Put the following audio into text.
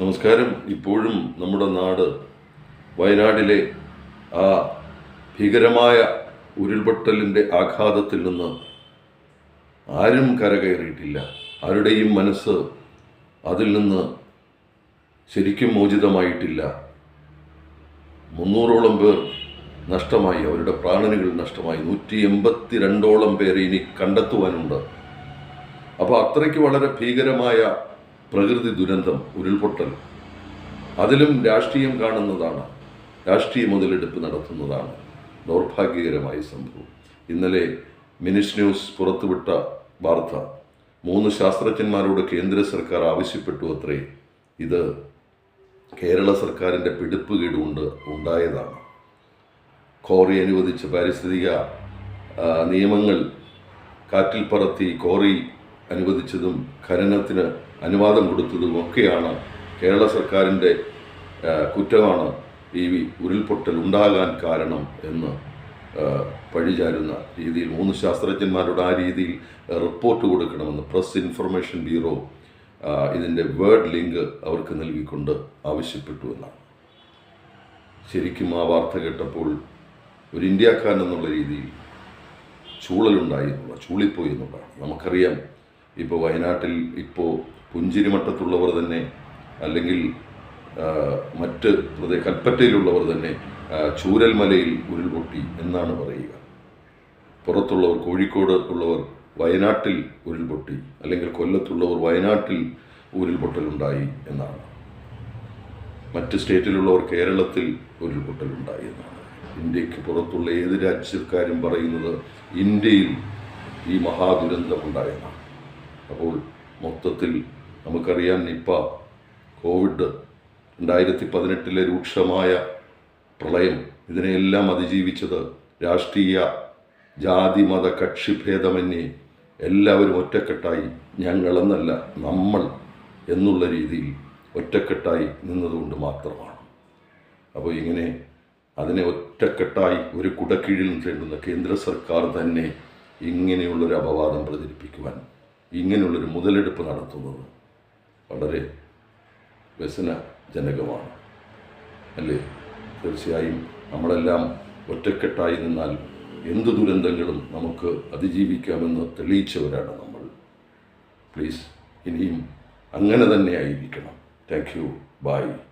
നമസ്കാരം. ഇപ്പോഴും നമ്മുടെ നാട് വയനാടിലെ ആ ഭീകരമായ ഉരുൾപൊട്ടലിന്റെ ആഘാതത്തിൽ നിന്ന് ആരും കരകയറിയിട്ടില്ല. ആരുടെയും മനസ്സ് അതിൽ നിന്ന് ശരിക്കും മോചിതമായിട്ടില്ല. മുന്നൂറോളം പേർ നഷ്ടമായി. അവരുടെ പ്രാണനുകൾ നഷ്ടമായി. നൂറ്റി എൺപത്തി രണ്ടോളം പേരെ ഇനി കണ്ടെത്തുവാനുണ്ട്. അപ്പോൾ അത്രയ്ക്ക് വളരെ ഭീകരമായ പ്രകൃതി ദുരന്തം ഉരുൾപൊട്ടൽ. അതിലും രാഷ്ട്രീയം കാണുന്നതാണ്. രാഷ്ട്രീയ മുതലെടുപ്പ് നടത്തുന്നതാണ്. ദൗർഭാഗ്യകരമായ സംഭവം. ഇന്നലെ മിനിസ് ന്യൂസ് പുറത്തുവിട്ട വാർത്ത. മൂന്ന് ശാസ്ത്രജ്ഞന്മാരോട് കേന്ദ്ര സർക്കാർ ആവശ്യപ്പെട്ടു അത്രേ. ഇത് കേരള സർക്കാരിന്റെ പിടിപ്പുകേട് കൊണ്ട് ഉണ്ടായതാണ്. കോറി അനുവദിച്ച പാരിസ്ഥിതിക നിയമങ്ങൾ കാറ്റിൽ പറത്തി കോറി അനുവദിച്ചതും ഖനനത്തിന് അനുവാദം കൊടുത്തതും ഒക്കെയാണ് കേരള സർക്കാരിന്റെ കുറ്റമാണ് ഈ ഉരുൾപൊട്ടൽ ഉണ്ടാകാൻ കാരണം എന്ന് പഴിചാരുന്ന രീതിയിൽ മൂന്ന് ശാസ്ത്രജ്ഞന്മാരോട് ആ രീതിയിൽ റിപ്പോർട്ട് കൊടുക്കണമെന്ന് പ്രസ് ഇൻഫർമേഷൻ ബ്യൂറോ ഇതിന്റെ വേർഡ് ലിങ്ക് അവർക്ക് നൽകിക്കൊണ്ട് ആവശ്യപ്പെട്ടു എന്നാണ്. ശരിക്കും ആ വാർത്ത കേട്ടപ്പോൾ ഒരു ഇന്ത്യക്കാരൻ എന്നുള്ള രീതിയിൽ ചൂളലുണ്ടായി എന്നുള്ള ചൂളിപ്പോയി എന്നുള്ളതാണ്. നമുക്കറിയാം ഇപ്പോൾ വയനാട്ടിൽ ഇപ്പോൾ പുഞ്ചിരിമട്ടത്തുള്ളവർ തന്നെ അല്ലെങ്കിൽ മറ്റ് പ്രദേ കൽപ്പറ്റയിലുള്ളവർ തന്നെ ചൂരൽമലയിൽ ഉരുൾപൊട്ടി എന്നാണ് പറയുക. പുറത്തുള്ളവർ കോഴിക്കോട് ഉള്ളവർ വയനാട്ടിൽ ഉരുൾപൊട്ടി അല്ലെങ്കിൽ കൊല്ലത്തുള്ളവർ വയനാട്ടിൽ ഉരുൾപൊട്ടലുണ്ടായി എന്നാണ്. മറ്റ് സ്റ്റേറ്റിലുള്ളവർ കേരളത്തിൽ ഉരുൾപൊട്ടലുണ്ടായി എന്നാണ്. ഇന്ത്യയ്ക്ക് പുറത്തുള്ള ഏത് രാജ്യക്കാരും പറയുന്നത് ഇന്ത്യയിൽ ഈ മഹാദുരന്തമുണ്ടായെന്നാണ് അപ്പോൾ മൊത്തത്തിൽ നമുക്കറിയാം നിപ്പ കോവിഡ് രണ്ടായിരത്തി പതിനെട്ടിലെ രൂക്ഷമായ പ്രളയം ഇതിനെയെല്ലാം അതിജീവിച്ചത് രാഷ്ട്രീയ ജാതി മത കക്ഷിഭേദമന്യേ എല്ലാവരും ഒറ്റക്കെട്ടായി ഞങ്ങളെന്നല്ല നമ്മൾ എന്നുള്ള രീതിയിൽ ഒറ്റക്കെട്ടായി നിന്നതുകൊണ്ട് മാത്രമാണ്. അപ്പോൾ ഇങ്ങനെ അതിനെ ഒറ്റക്കെട്ടായി ഒരു കുടക്കീഴിൽ നിന്ന് കേന്ദ്ര സർക്കാർ തന്നെ ഇങ്ങനെയുള്ളൊരു അപവാദം പ്രചരിപ്പിക്കുവാൻ ഇങ്ങനെയുള്ളൊരു മുതലെടുപ്പ് നടത്തുന്നത് വളരെ വ്യസനജനകമാണ്. അല്ലേ? തീർച്ചയായും നമ്മളെല്ലാം ഒറ്റക്കെട്ടായി നിന്നാൽ എന്ത് ദുരന്തങ്ങളും നമുക്ക് അതിജീവിക്കാമെന്ന് തെളിയിച്ചവരാണ് നമ്മൾ. പ്ലീസ് ഇനിയും അങ്ങനെ തന്നെ ആയിരിക്കണം. Thank you. ബൈ.